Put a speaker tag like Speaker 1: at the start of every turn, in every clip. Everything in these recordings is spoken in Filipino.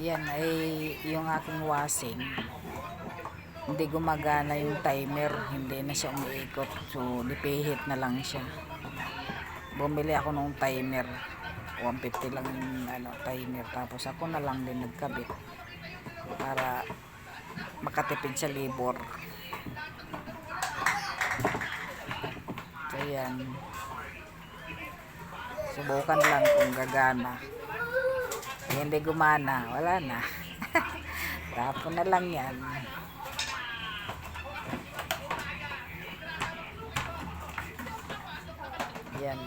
Speaker 1: Yan ay yung aking washing. Hindi gumagana yung timer. Hindi na siya umiikot. So, dipihit na lang siya. Bumili ako ng timer. 150 lang yung ano, timer. Tapos ako na lang din nagkabit. Para makatipid sa labor. So, yan. Subukan lang kung gagana. Hindi gumana, wala na. Tapon na lang yan. Yan.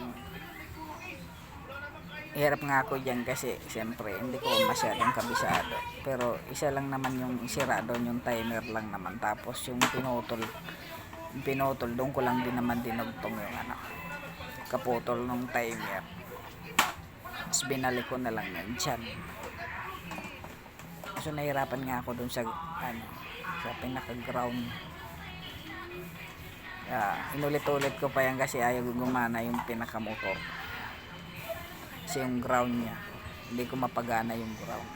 Speaker 1: Hirap nga ako dyan kasi siyempre hindi ko masyadong kabisado. Pero isa lang naman yung sira doon, yung timer lang naman. Tapos yung pinutol, pinutol, doon ko lang din naman dinugtong yung ano, kaputol ng timer. Tapos binalik ko na lang yan dyan. So nahirapan nga ako dun sa ano, sa pinaka-ground. Yeah, inulit-ulit ko pa yan kasi ayaw gumana yung pinaka-motor. Kasi yung ground niya, hindi ko mapagana yung ground.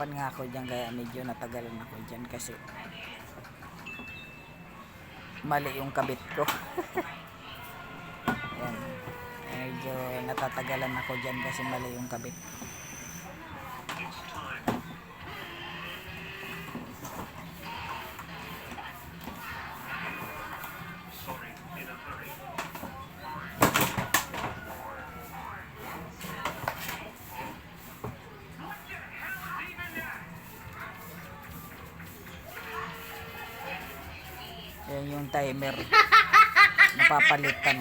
Speaker 1: Hirapan nga ako dyan kaya medyo natagalan ako dyan kasi mali yung kabit ko. Yan. Medyo natatagalan ako dyan kasi mali yung kabit. Yan yung timer. Napapalitan.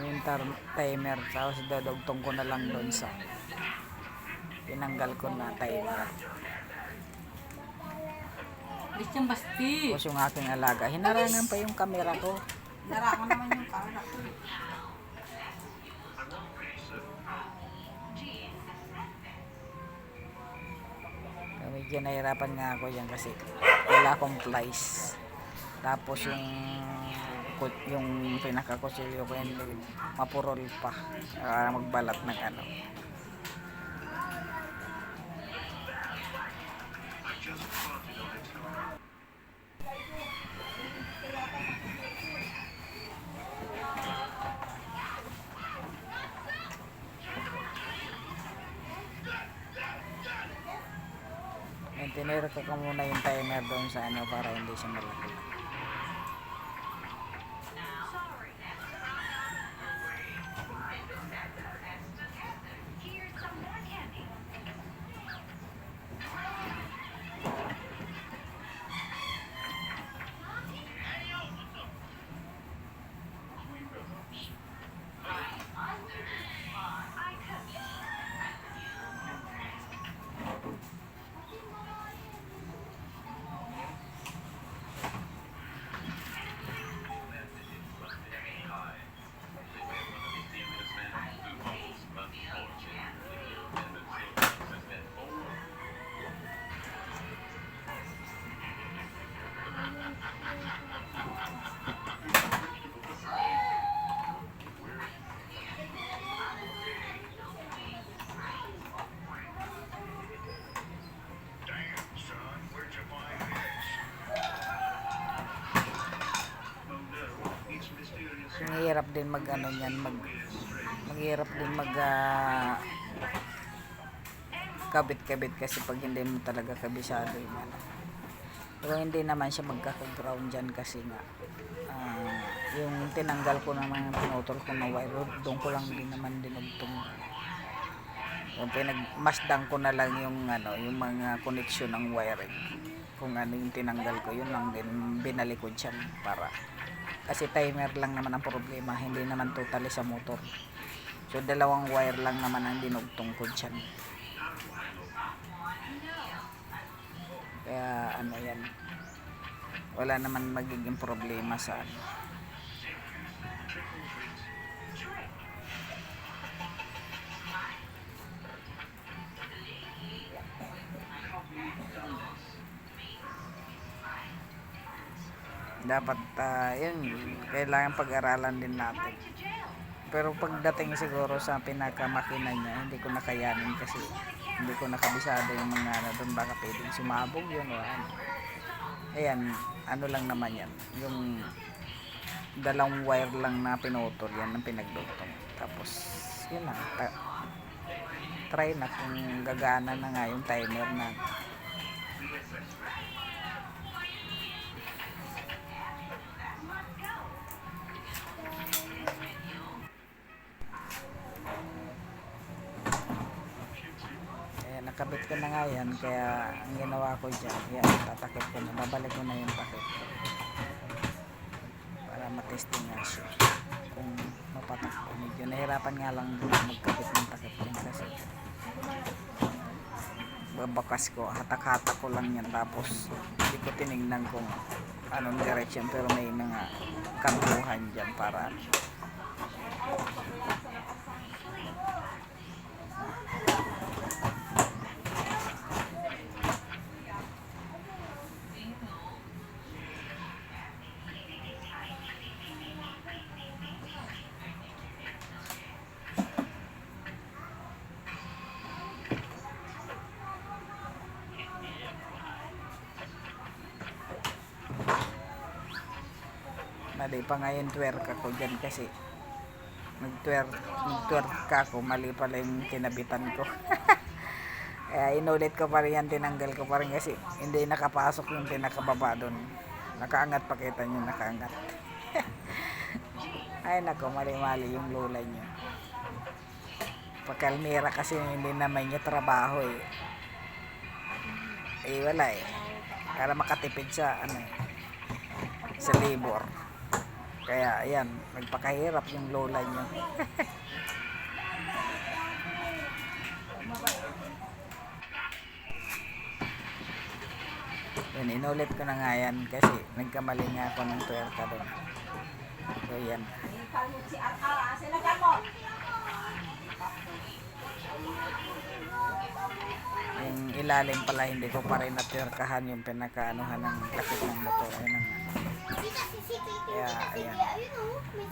Speaker 1: Yung tar- timer. Tapos dodogtong ko na lang doon sa tinanggal ko na timer.
Speaker 2: Christian Basti.
Speaker 1: Tapos yung aking alaga. Hinarangan pa yung camera ko.
Speaker 2: Narangan naman yung camera ko.
Speaker 1: Medyo nahirapan nga ako yan kasi wala akong plies. Tapos yung yung pinakakusilyo ko yan mapurol pa. Para magbalat ng ano. Tinira ko ka muna yung timer doon sa ano para hindi siya malaki. Mahirap din mag ano niyan, mag maghirap din mag ah, kabit-kabit kasi pag hindi mo talaga kabisado yung ano. Pero hindi naman siya magkaka-ground dyan kasi nga ah, yung tinanggal ko naman yung pinutol ko na wire doon ko lang din naman dinugtong yung pinagmasdang ko na lang yung ano yung mga connection ng wiring kung ano yung tinanggal ko yun lang din binalik ko dyan para kasi timer lang naman ang problema hindi naman totally sa motor so dalawang wire lang naman ang dinugtong ko dyan kaya ano yan wala naman magiging problema sa ano. Dapat ah, yun kailangan pag-aralan din natin. Pero pagdating siguro sa pinakamakina niya hindi ko nakayanin kasi hindi ko nakabisado yung mga ano doon baka pwedeng sumabog yun o ano. Ayan ano lang naman yan yung dalawang wire lang na pinutol yan ang pinagdugtong. Tapos yun lang try na kung gagana na nga yung timer na nakabit ko na nga yan, kaya ang ginawa ko dyan, yan, tatakip ko na, babalik ko na yung takip. Para matesting nga siya. Kung mapatak ko. Medyo nahirapan nga lang magkabit ng takip din kasi babakas ko, hatak-hatak ko lang yan tapos hindi ko tinignan kung anong direction pero may mga kantuhan dyan para mali pa nga yung twerk ako dyan kasi nag-twerk nag-twerk ako. Mali pala yung kinabitan ko. Kaya inulit ko pa rin yan tinanggal ko pa rin kasi hindi nakapasok yung pinakababa doon nakaangat pakita nyo nakaangat. Ay nako mali mali yung lula nyo. Pagkalmira kasi hindi naman niya trabaho eh. Eh wala eh. Para makatipid sa ano eh, sa labor kaya ayan, nagpakahirap yung lola niyo. yan, inulit ko na nga yan kasi nagkamali nga ako ng tuwerka doon. So yan. Yung ilalim pala hindi ko pa rin natwerkahan yung pinakaanuhan ng takip ng motor. Ayun ang Ayan.
Speaker 3: Ayun oh, may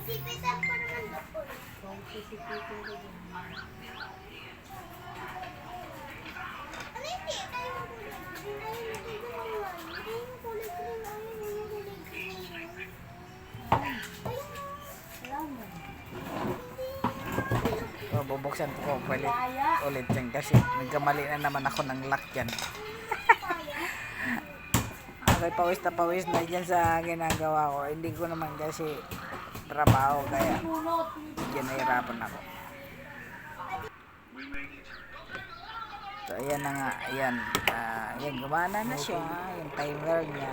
Speaker 3: CCTV pa naman doon. Ano hindi? Tayo yung kulay green. Ayun, yung one. Ito yung kulay green. Ayun, yung kulay green. Ayun.
Speaker 1: So, bubuksan ko ulit, ulit yan kasi nagkamali na naman ako ng lock dyan. Ako'y pawis na pawis na dyan sa ginagawa ko. Hindi ko naman kasi trabaho kaya medyo nahirapan ako. So, ayan na nga. Ayan. Ah, ayan, gumana na siya. Yung timer niya.